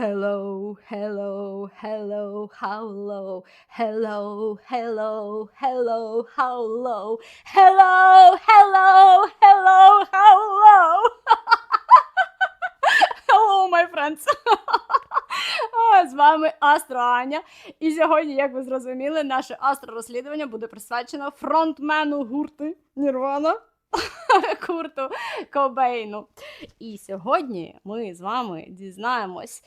Hello, hello, hello, how low? Hello, hello, hello, how low? Hello, hello, hello, how low? Hello, my friends! З вами Астро Аня. І сьогодні, як ви зрозуміли, наше астро-розслідування буде присвячено фронтмену гурти Нірвана Курту Кобейну. І сьогодні ми з вами дізнаємось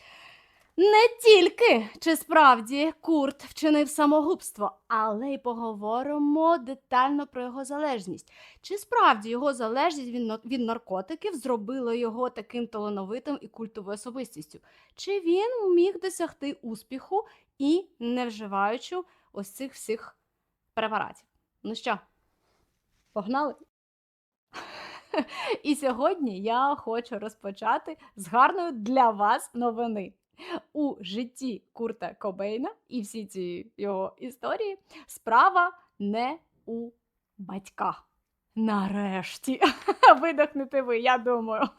не тільки чи справді Курт вчинив самогубство, але й поговоримо детально про його залежність. Чи справді його залежність від, наркотиків зробила його таким талановитим і культовою особистістю? Чи він міг досягти успіху і не вживаючи ось цих всіх препаратів? Ну що, погнали? І сьогодні я хочу розпочати з гарної для вас новини. У житті Курта Кобейна і всі ці його історії справа не у батьках. Нарешті видохнете ви, я думаю.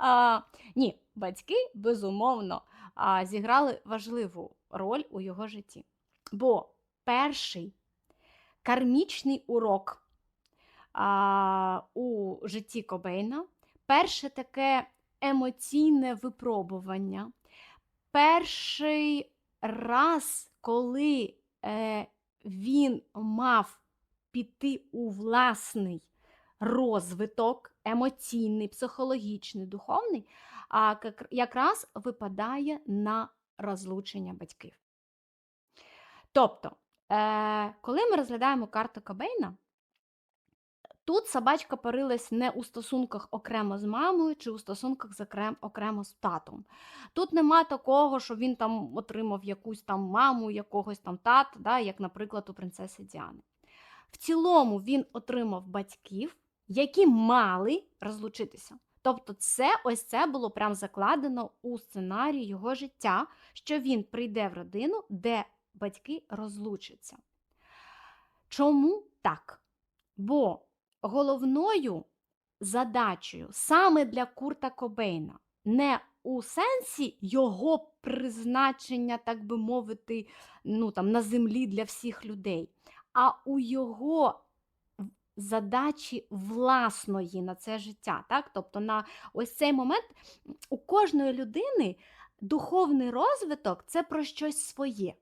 А, ні, батьки, безумовно, а, зіграли важливу роль у його житті. Бо перший кармічний урок а, у житті Кобейна, перше таке емоційне випробування, перший раз, коли е, він мав піти у власний розвиток, емоційний, психологічний, духовний, а якраз випадає на розлучення батьків. Тобто, е, коли ми розглядаємо карту Кобейна, Тут собачка парилась не у стосунках окремо з мамою чи у стосунках з окрем, окремо з татом. Тут нема такого, що він там отримав якусь там маму, якогось там тата, да, як, наприклад, у принцеси Діани. В цілому він отримав батьків, які мали розлучитися. Тобто, це ось це було прям закладено у сценарій його життя, що він прийде в родину, де батьки розлучаться. Чому так? Бо головною задачею саме для Курта Кобейна не у сенсі його призначення, так би мовити, ну, там, на землі для всіх людей, а у його задачі власної на це життя. Так? Тобто на ось цей момент у кожної людини духовний розвиток це про щось своє.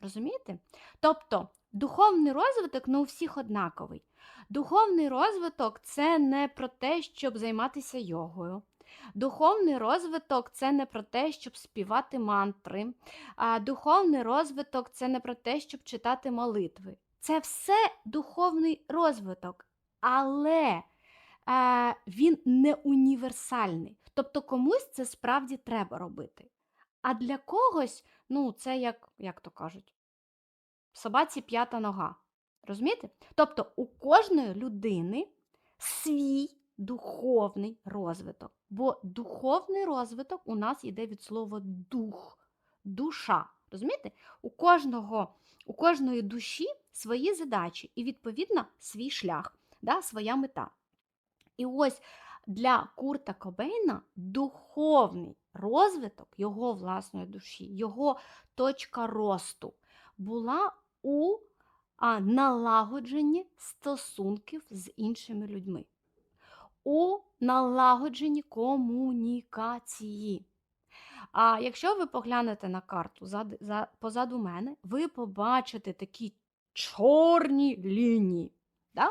Розумієте? Тобто духовний розвиток не у всіх однаковий. Духовний розвиток це не про те, щоб займатися йогою. Духовний розвиток це не про те, щоб співати мантри. А духовний розвиток це не про те, щоб читати молитви. Це все духовний розвиток, але е, він не універсальний. Тобто комусь це справді треба робити. А для когось, ну, це як, як то кажуть, собаці п'ята нога. Розумієте? Тобто у кожної людини свій духовний розвиток. Бо духовний розвиток у нас йде від слова дух, душа. Розумієте? У кожного, у кожної душі свої задачі і, відповідно, свій шлях, да, своя мета. І ось для Курта Кобейна духовний розвиток його власної душі, його точка росту була у а, налагодженні стосунків з іншими людьми, у налагодженні комунікації. А якщо ви поглянете на карту позаду мене, ви побачите такі чорні лінії. Да?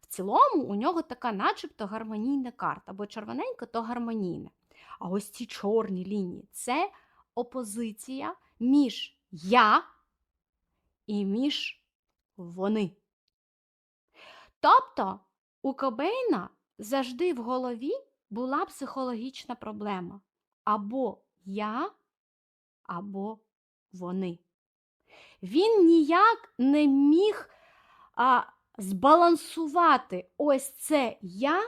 В цілому у нього така начебто гармонійна карта, бо червоненька то гармонійне. А ось ці чорні лінії це опозиція між я і між вони. Тобто у Кобейна завжди в голові була психологічна проблема. Або я, або вони. Він ніяк не міг а, збалансувати ось це я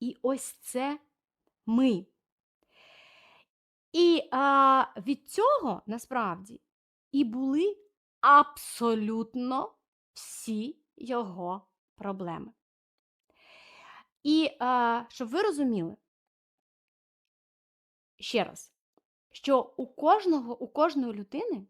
і ось це ми. І а, від цього насправді і були абсолютно всі його проблеми. І а, щоб ви розуміли, ще раз, що у кожного, у кожної людини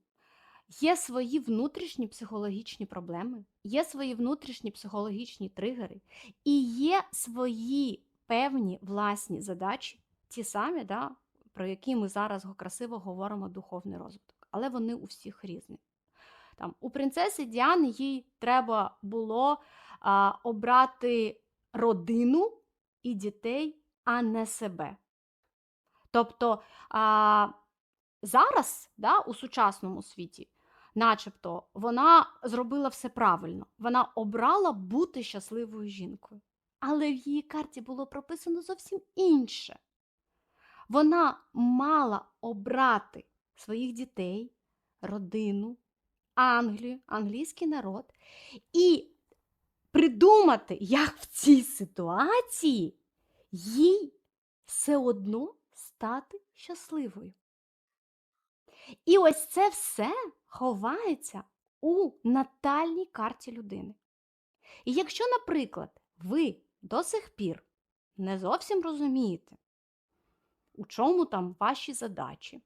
є свої внутрішні психологічні проблеми, є свої внутрішні психологічні тригери, і є свої певні власні задачі, ті самі, да, про які ми зараз красиво говоримо духовний розвиток, але вони у всіх різні. Там, у принцеси Діани їй треба було а, обрати родину і дітей, а не себе. Тобто а, зараз, да, у сучасному світі, начебто, вона зробила все правильно. Вона обрала бути щасливою жінкою. Але в її карті було прописано зовсім інше. Вона мала обрати своїх дітей, родину, Англію, англійський народ, і придумати, як в цій ситуації їй все одно стати щасливою. І ось це все ховається у натальній карті людини. І якщо, наприклад, ви до сих пір не зовсім розумієте, у чому там ваші задачі,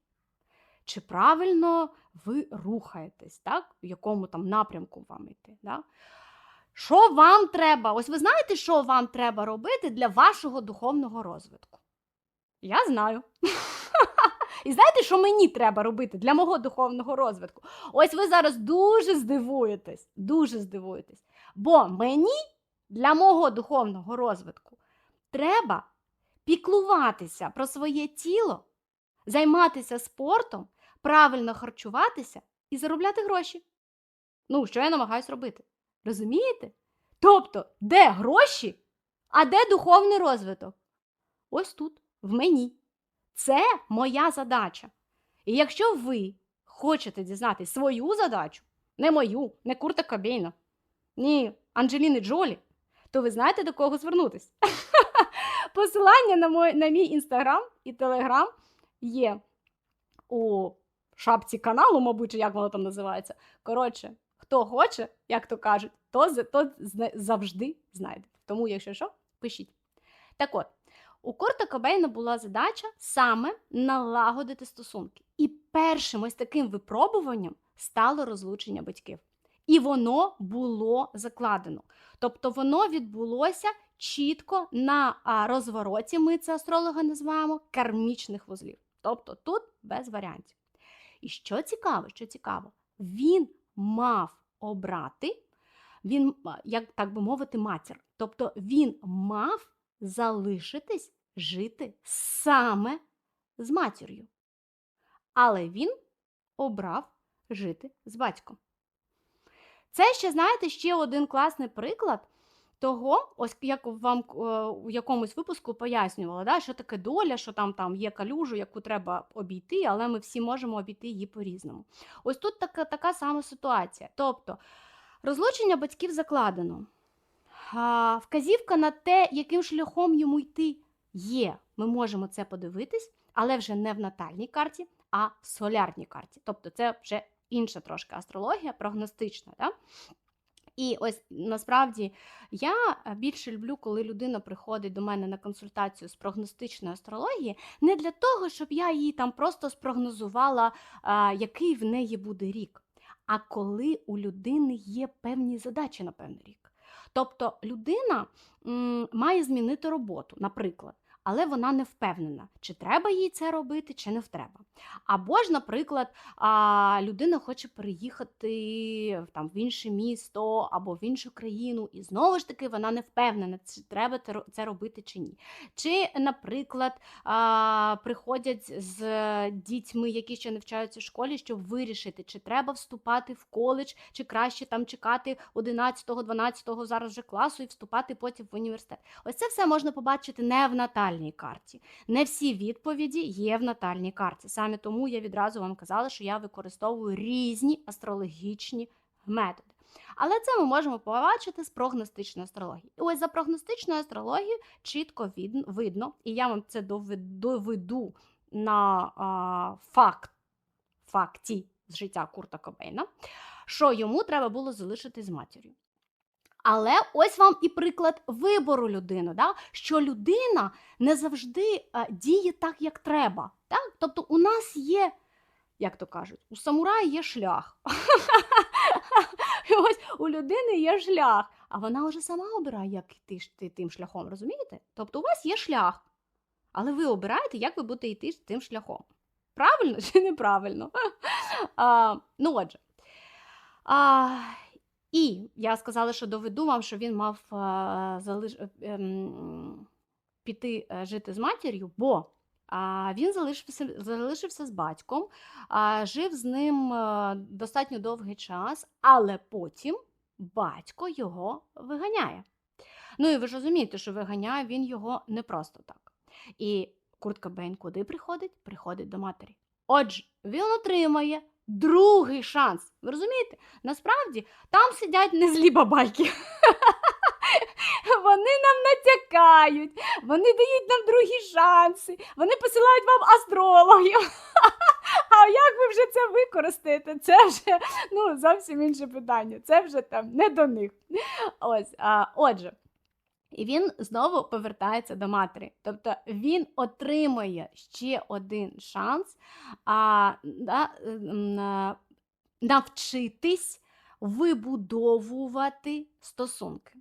чи правильно ви рухаєтесь, так? в якому там напрямку вам йти. Да? Що вам треба? Ось ви знаєте, що вам треба робити для вашого духовного розвитку? Я знаю. І знаєте, що мені треба робити для мого духовного розвитку? Ось ви зараз дуже здивуєтесь, дуже здивуєтесь. Бо мені для мого духовного розвитку треба піклуватися про своє тіло, займатися спортом, правильно харчуватися і заробляти гроші. Ну, що я намагаюсь робити. Розумієте? Тобто, де гроші, а де духовний розвиток? Ось тут, в мені. Це моя задача. І якщо ви хочете дізнати свою задачу, не мою, не Курта Кобейна, ні Анджеліни Джолі, то ви знаєте, до кого звернутись. Посилання на мій інстаграм і телеграм є у шапці каналу, мабуть, чи як воно там називається. Коротше, хто хоче, як то кажуть, то, то завжди знайде. Тому, якщо що, пишіть. Так от, у Курта Кобейна була задача саме налагодити стосунки. І першим ось таким випробуванням стало розлучення батьків. І воно було закладено. Тобто воно відбулося чітко на розвороті, ми це астролога називаємо кармічних вузлів. Тобто тут без варіантів. І що цікаво, що цікаво, він мав обрати, він, як так би мовити, матір. Тобто він мав залишитись жити саме з матір'ю. Але він обрав жити з батьком. Це ще, знаєте, ще один класний приклад того, ось як вам е, у якомусь випуску пояснювала, да, що таке доля, що там, там є калюжу, яку треба обійти, але ми всі можемо обійти її по-різному. Ось тут така, така сама ситуація. Тобто розлучення батьків закладено. Вказівка на те, яким шляхом йому йти, є. Ми можемо це подивитись, але вже не в натальній карті, а в солярній карті. Тобто це вже інша трошки астрологія, прогностична. Да? І ось насправді я е, більше люблю, коли людина приходить до мене на консультацію з прогностичної астрології, не для того, щоб я їй там просто спрогнозувала, а, який в неї буде рік, а коли у людини є певні задачі на певний рік. Тобто людина має змінити роботу, наприклад, але вона не впевнена, чи треба їй це робити, чи не треба. Або ж, наприклад, людина хоче переїхати там в інше місто або в іншу країну, і знову ж таки вона не впевнена, чи треба це робити чи ні. Чи, наприклад, приходять з дітьми, які ще навчаються в школі, щоб вирішити, чи треба вступати в коледж, чи краще там чекати 11-го, 12-го зараз вже класу і вступати потім в університет. Ось це все можна побачити не в натальній карті. Не всі відповіді є в натальній карті. Саме тому я відразу вам казала, що я використовую різні астрологічні методи. Але це ми можемо побачити з прогностичної астрології. І ось за прогностичною астрологією чітко видно, і я вам це доведу на а, факт, факті з життя Курта Кобейна, що йому треба було залишити з матір'ю. Але ось вам і приклад вибору людини, да? що людина не завжди а, діє так, як треба. Так? Тобто у нас є, як то кажуть, у самурая є шлях. Ось у людини є шлях, а вона вже сама обирає, як йти тим шляхом, розумієте? Тобто у вас є шлях, але ви обираєте, як ви будете йти тим шляхом. Правильно чи неправильно? А, ну отже. А, і я сказала, що доведу вам, що він мав а, залиш... е, ем, піти е, жити з матір'ю, бо він залишився, залишився з батьком, жив з ним е, достатньо довгий час, але потім батько його виганяє. Ну і ви ж розумієте, що виганяє він його не просто так. І Курт Кобейн куди приходить? Приходить до матері. Отже, він отримає другий шанс. Ви розумієте? Насправді там сидять не злі бабайки. Вони нам натякають, вони дають нам другі шанси, вони посилають вам астрологів. А як ви вже це використаєте? Це вже ну, зовсім інше питання. Це вже там не до них. Ось, а, Отже, і він знову повертається до матері. Тобто він отримує ще один шанс а, да, навчитись вибудовувати стосунки.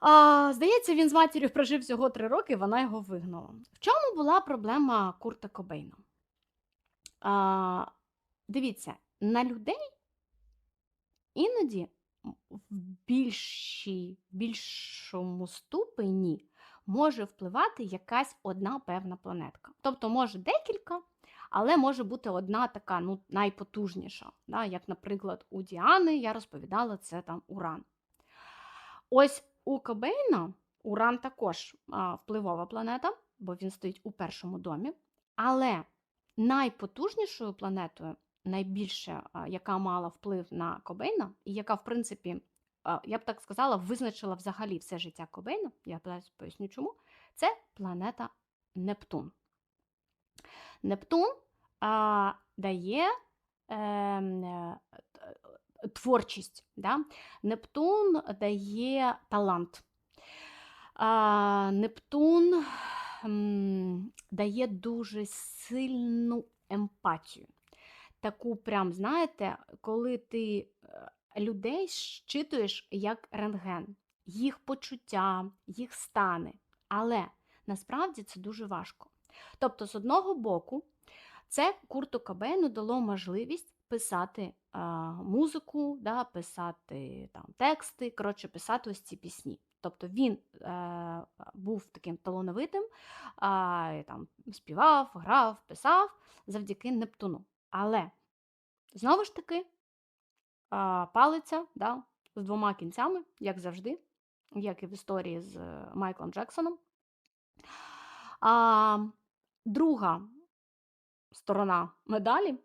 А, здається, він з матір'ю прожив всього три роки, вона його вигнала. В чому була проблема Курта Кобейна? А, дивіться, на людей іноді в більшій, більшому ступені може впливати якась одна певна планетка. Тобто, може декілька, але може бути одна така ну, найпотужніша. Да? Як, наприклад, у Діани я розповідала, це там Уран. Ось у Кобейна Уран також а, впливова планета, бо він стоїть у першому домі. Але найпотужнішою планетою, найбільше, яка мала вплив на Кобейна, і яка, в принципі, я б так сказала, визначила взагалі все життя Кобейна, я поясню чому, це планета Нептун. Нептун а, дає ем, е, творчість. Да? Нептун дає талант. А, Нептун м, дає дуже сильну емпатію. Таку, прям, знаєте, коли ти е, людей щитуєш як рентген, їх почуття, їх стани. Але насправді це дуже важко. Тобто, з одного боку, це Курту Кабейну дало можливість писати а, музику, да, писати там, тексти, коротше, писати ось ці пісні. Тобто він е, був таким талановитим, і там, співав, грав, писав завдяки Нептуну. Але знову ж таки палиця да, з двома кінцями, як завжди, як і в історії з е, Майклом Джексоном. А, друга сторона медалі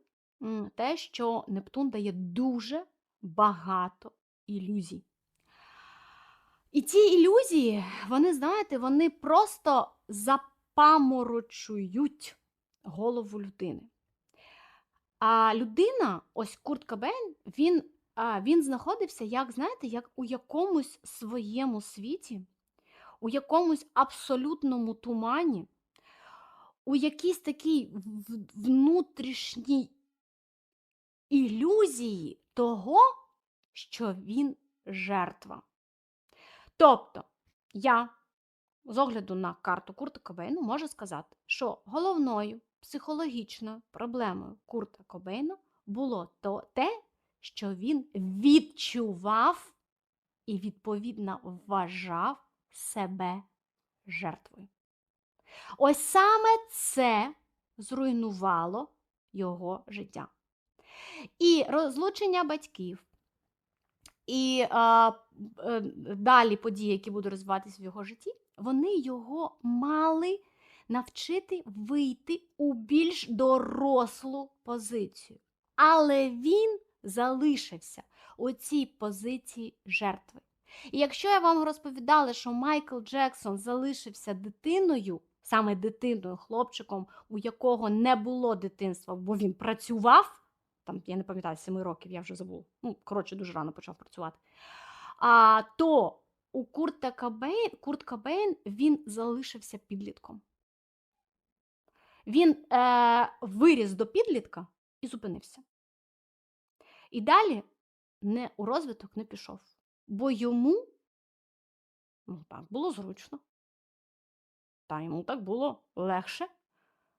те, що Нептун дає дуже багато ілюзій. І ці ілюзії, вони, знаєте, вони просто запаморочують голову людини. А людина, ось Курт Кобейн, він, він знаходився, як, знаєте, як у якомусь своєму світі, у якомусь абсолютному тумані, у якійсь такій внутрішній ілюзії того, що він жертва. Тобто, я з огляду на карту Курта Кобейну можу сказати, що головною психологічною проблемою Курта Кобейна було то те, що він відчував і, відповідно, вважав себе жертвою. Ось саме це зруйнувало його життя. І розлучення батьків, і а, е, далі події, які будуть розвиватися в його житті, вони його мали навчити вийти у більш дорослу позицію. Але він залишився у цій позиції жертви. І якщо я вам розповідала, що Майкл Джексон залишився дитиною, саме дитиною, хлопчиком, у якого не було дитинства, бо він працював, там, я не пам'ятаю, 7 років, я вже забула. Ну, коротше, дуже рано почав працювати. А, то у Курта Кобейн, Курт Кобейн він залишився підлітком. Він, е, виріс до підлітка і зупинився. І далі не у розвиток не пішов, бо йому ну, так було зручно. Та йому так було легше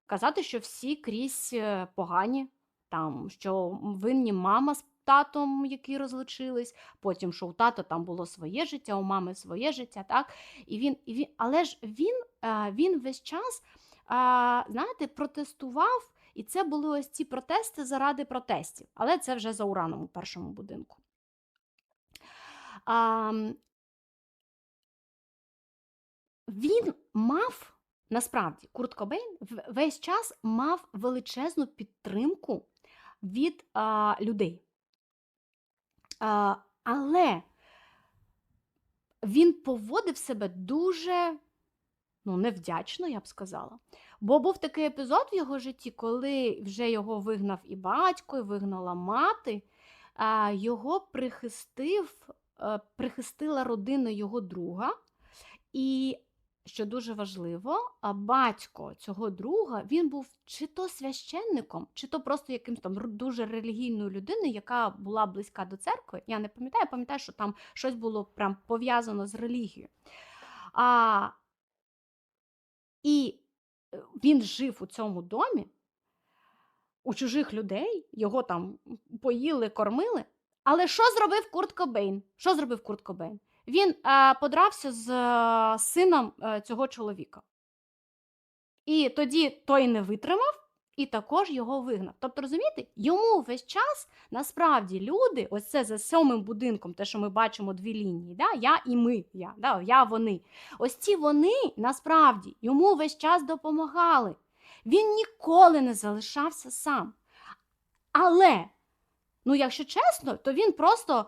казати, що всі крізь е, погані, там, що винні мама з татом, які розлучились, потім, що у тата там було своє життя, у мами своє життя, так? І він, і він, але ж він, е, він весь час, знаєте, протестував, і це були ось ці протести заради протестів. Але це вже за ураном у першому будинку. А, він мав насправді Курт Кобейн весь час мав величезну підтримку від а, людей. А, але він поводив себе дуже ну, невдячно, я б сказала. Бо був такий епізод в його житті, коли вже його вигнав і батько, і вигнала мати, а, його прихистив, е, прихистила родина його друга. І що дуже важливо, батько цього друга він був чи то священником, чи то просто якимсь там дуже релігійною людиною, яка була близька до церкви. Я не пам'ятаю, я пам'ятаю, що там щось було прям пов'язано з релігією. А, і е, він жив у цьому домі, у чужих людей, його там поїли, кормили. Але що зробив Курт Кобейн? Що зробив Курт Кобейн? Він е, подрався з е, сином е, цього чоловіка. І тоді той не витримав і також його вигнав. Тобто, розумієте, йому весь час насправді люди, ось це за сьомим будинком, те, що ми бачимо дві лінії, да? я і ми, я, да? я вони. Ось ці вони насправді йому весь час допомагали. Він ніколи не залишався сам. Але, ну, якщо чесно, то він просто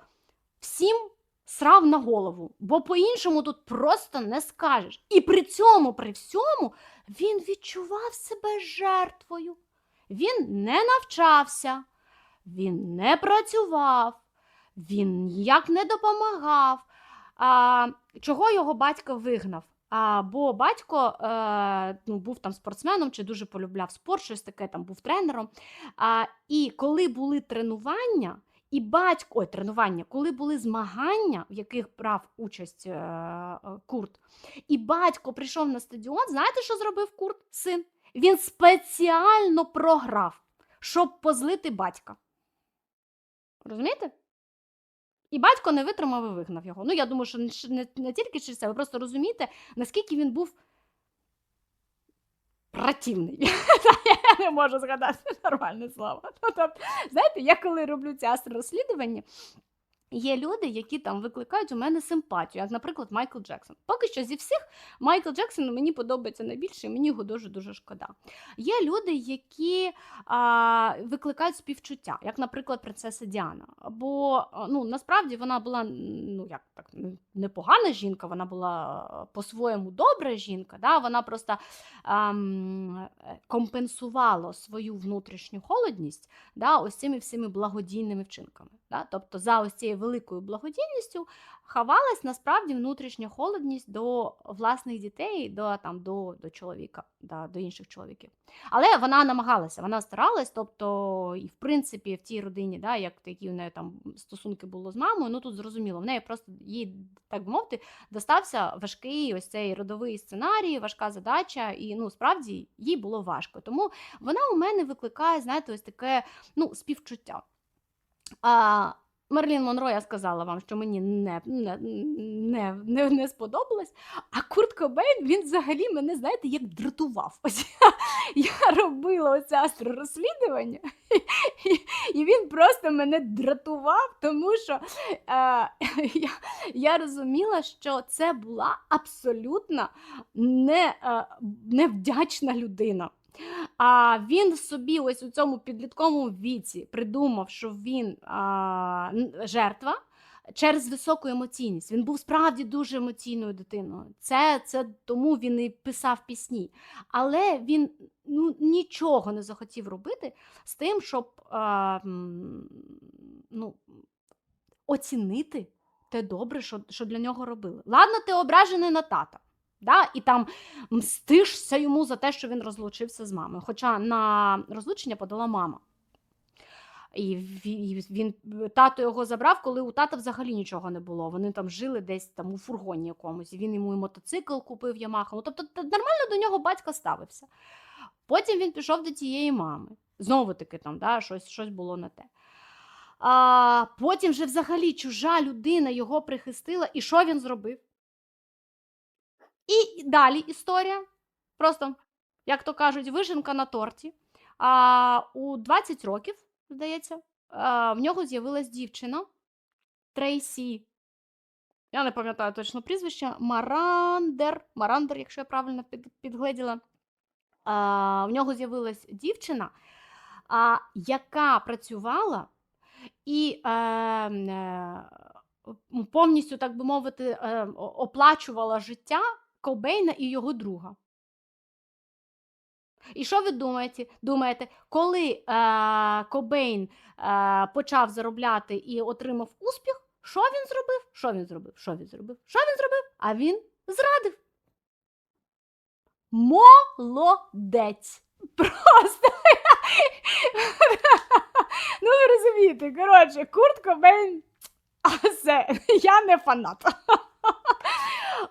всім срав на голову, бо по-іншому тут просто не скажеш. І при цьому, при всьому, він відчував себе жертвою. Він не навчався, він не працював, він ніяк не допомагав. А, чого його батько вигнав? А, бо батько е, ну, був там спортсменом чи дуже полюбляв спорт, щось таке там був тренером. А, і коли були тренування, і батько, ой, тренування, коли були змагання, в яких брав участь е, е, Курт, і батько прийшов на стадіон, знаєте, що зробив Курт, син? Він спеціально програв, щоб позлити батька. Розумієте? І батько не витримав і вигнав його. Ну, я думаю, що не, не, не тільки через це, ви просто розумієте, наскільки він був противний. Я не можу згадати нормальне слово. Ну, тобто, знаєте, я коли роблю ці астророзслідування, є люди, які там викликають у мене симпатію, як, наприклад, Майкл Джексон. Поки що зі всіх Майкл Джексон мені подобається найбільше, і мені його дуже дуже шкода. Є люди, які а, викликають співчуття, як, наприклад, принцеса Діана. Бо ну, насправді вона була ну, як так, непогана жінка, вона була по-своєму добра жінка. Да? Вона просто е, компенсувала свою внутрішню холодність да, ось цими всіми благодійними вчинками. Да? Тобто за ось цією великою благодійністю ховалась насправді внутрішня холодність до власних дітей, до, там, до, до чоловіка, да, до інших чоловіків. Але вона намагалася, вона старалась, тобто, і в принципі, в тій родині, да, як такі в неї там стосунки було з мамою, ну тут зрозуміло, в неї просто їй, так би мовити, достався важкий ось цей родовий сценарій, важка задача, і ну справді їй було важко. Тому вона у мене викликає, знаєте, ось таке ну, співчуття. А, Мерлін Монро, я сказала вам, що мені не, не, не, не, не сподобалось. А Курт Кобейн, він взагалі мене, знаєте, як дратував. Ось я, я робила оце астророзслідування, і, і він просто мене дратував, тому що е, я, я розуміла, що це була абсолютно не, е, невдячна людина. А він собі ось у цьому підлітковому віці придумав, що він а, жертва через високу емоційність. Він був справді дуже емоційною дитиною. Це, це тому він і писав пісні. Але він ну, нічого не захотів робити з тим, щоб а, ну, оцінити те добре, що, що для нього робили. Ладно, ти ображений на тата. Да? І там мстишся йому за те, що він розлучився з мамою. Хоча на розлучення подала мама. І він, тато його забрав, коли у тата взагалі нічого не було. Вони там жили десь там у фургоні якомусь. Він йому і мотоцикл купив Ямаху. Ну, тобто нормально до нього батько ставився. Потім він пішов до тієї мами. Знову таки там, да, щось, щось було на те. А потім вже взагалі чужа людина його прихистила. І що він зробив? І далі історія. Просто, як то кажуть, вишенка на торті. А у 20 років, здається, в нього з'явилась дівчина Трейсі. Я не пам'ятаю точно прізвище. Марандер. Марандер, якщо я правильно під, підгледіла. В нього з'явилась дівчина, яка працювала і е, е, повністю, так би мовити, е, оплачувала життя Кобейна і його друга. І що ви думаєте? Думаєте, коли е, Кобейн е, почав заробляти і отримав успіх, що він зробив? Що він зробив? Що він зробив? Що він зробив? А він зрадив. Молодець. Просто. ну, ви розумієте, коротше, Курт Кобейн. А все, я не фанат.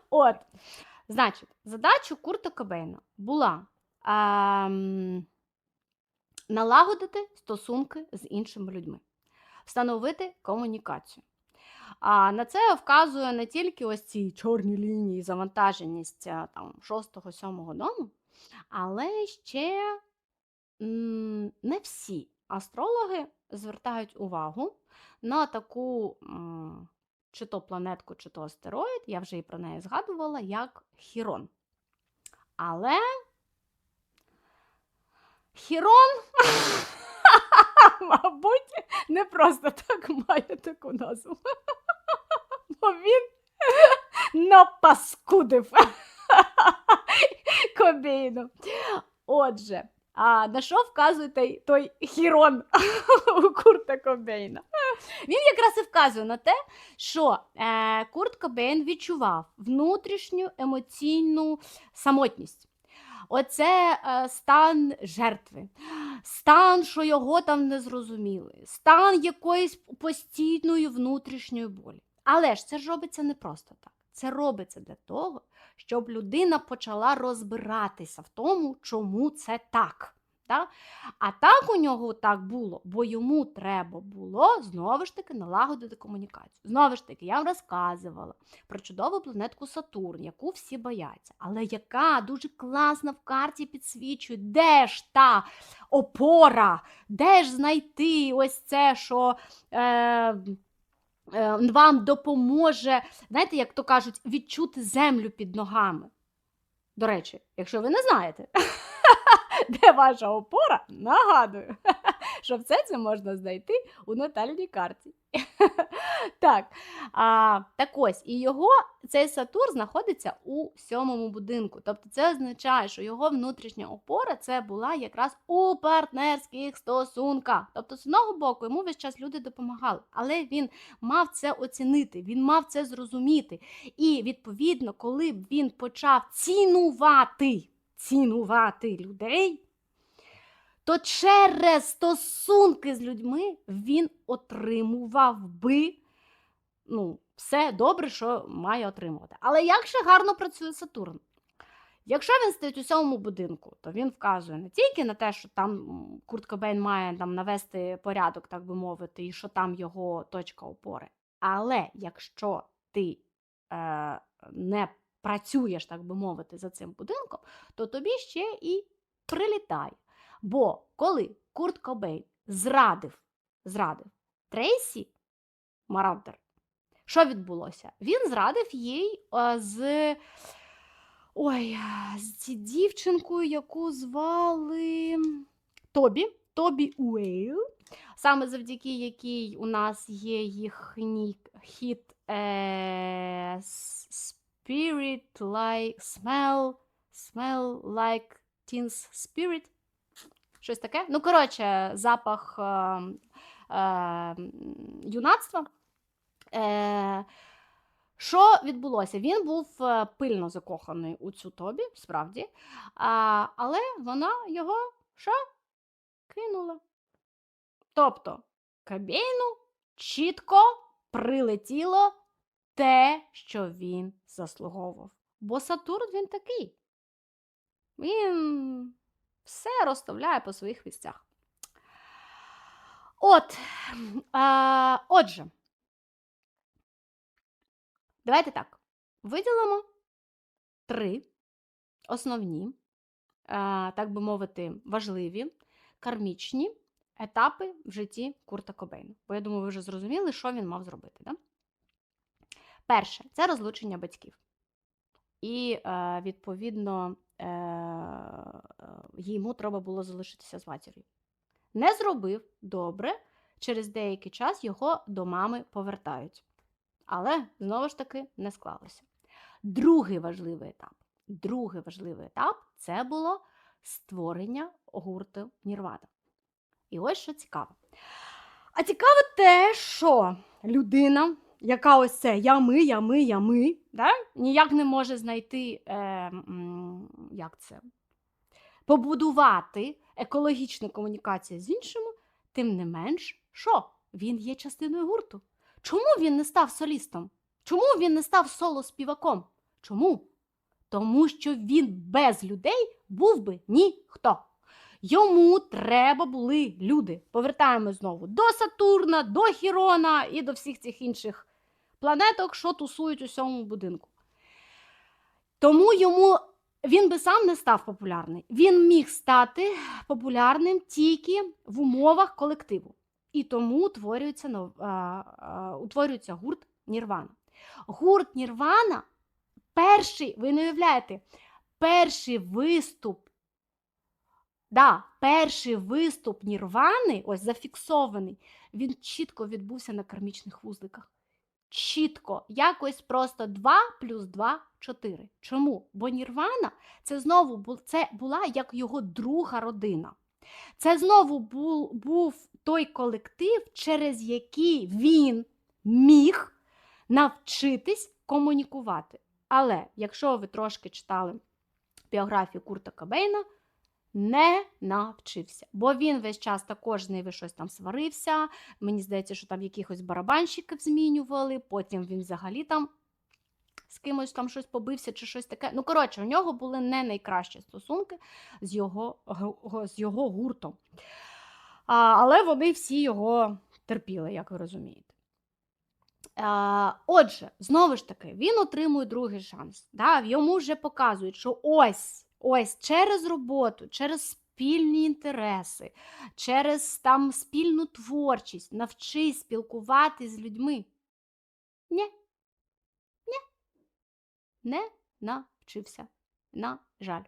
От. Значить, задача Курта Кобейна була ем, налагодити стосунки з іншими людьми, встановити комунікацію. А на це вказує не тільки ось ці чорні лінії, завантаженість а, там, 6-7 дому, але ще не всі астрологи звертають увагу на таку чи то планетку, чи то астероїд, я вже і про неї згадувала, як Хірон. Але Хірон, мабуть, не просто так має таку назву. Бо він напаскудив Кобейну. Отже, а на що вказує той, Хірон у Курта Кобейна? Він якраз і вказує на те, що е, Курт Кобейн відчував внутрішню емоційну самотність. Оце е, стан жертви, стан, що його там не зрозуміли, стан якоїсь постійної внутрішньої болі. Але ж це ж робиться не просто так. Це робиться для того, щоб людина почала розбиратися в тому, чому це так. Так? А так у нього так було, бо йому треба було знову ж таки налагодити комунікацію. Знову ж таки, я вам розказувала про чудову планетку Сатурн, яку всі бояться, але яка дуже класно в карті підсвічує, де ж та опора, де ж знайти ось це, що. Е, е, Вам допоможе, знаєте, як то кажуть, відчути землю під ногами. До речі, якщо ви не знаєте, де ваша опора, нагадую, що все це можна знайти у натальній карті. так, а, так ось, і його цей Сатурн знаходиться у сьомому будинку. Тобто це означає, що його внутрішня опора це була якраз у партнерських стосунках. Тобто, з одного боку, йому весь час люди допомагали, але він мав це оцінити, він мав це зрозуміти. І відповідно, коли б він почав цінувати, цінувати людей, то через стосунки з людьми він отримував би ну, все добре, що має отримувати. Але як ще гарно працює Сатурн? Якщо він стоїть у сьомому будинку, то він вказує не тільки на те, що там Курт Кобейн має там навести порядок, так би мовити, і що там його точка опори. Але якщо ти е, не працюєш, так би мовити, за цим будинком, то тобі ще і прилітає. Бо коли Курт Кобейн зрадив, зрадив Трейсі Марантер, що відбулося? Він зрадив їй е, з. Ой, з ці дівчинкою, яку звали Тобі, Тобі Уейл, саме завдяки якій у нас є їхній хіт е, Spirit like smell, smell like teen's spirit. Щось таке. Ну, коротше, запах е, е, юнацтва. Е, Що відбулося? Він був е, пильно закоханий у цю Тобі, справді, а, але вона його що? Кинула. Тобто Кобейну чітко прилетіло те, що він заслуговував. Бо Сатурн він такий. Він все розставляє по своїх місцях. От, а, отже, давайте так. Виділимо три основні, а, так би мовити, важливі кармічні етапи в житті Курта Кобейна. Бо я думаю, ви вже зрозуміли, що він мав зробити. Да? Перше це розлучення батьків. І, е, відповідно, е, йому треба було залишитися з матір'ю. Не зробив добре, через деякий час його до мами повертають. Але знову ж таки не склалося. Другий важливий етап. Другий важливий етап це було створення гурту Нірвана. І ось що цікаво. А цікаво те, що людина, яка ось це я ми, я ми, я ми, да? ніяк не може знайти, е, як це, побудувати екологічну комунікацію з іншими, тим не менш, що він є частиною гурту. Чому він не став солістом? Чому він не став соло-співаком? Чому? Тому що він без людей був би ніхто. Йому треба були люди. Повертаємо знову до Сатурна, до Хірона і до всіх цих інших планеток, що тусують у цьому будинку. Тому йому він би сам не став популярний. Він міг стати популярним тільки в умовах колективу. І тому утворюється, нов- утворюється гурт Нірвана. Гурт Нірвана перший, ви не уявляєте, перший виступ Да, перший виступ Нірвани, ось зафіксований, він чітко відбувся на кармічних вузликах. Чітко, якось просто 2 плюс 2 4. Чому? Бо Нірвана це знову це була як його друга родина. Це знову був, був той колектив, через який він міг навчитись комунікувати. Але якщо ви трошки читали біографію Курта Кобейна, не навчився, бо він весь час також з нею щось там сварився. Мені здається, що там якихось барабанщиків змінювали, потім він взагалі там з кимось там щось побився чи щось таке. Ну, коротше, у нього були не найкращі стосунки з його, з його гуртом. А, але вони всі його терпіли, як ви розумієте. А, отже, знову ж таки, він отримує другий шанс. Да? Йому вже показують, що ось, ось через роботу, через спільні інтереси, через там спільну творчість, навчись спілкуватись з людьми. Ні. Ні. Не навчився. На жаль.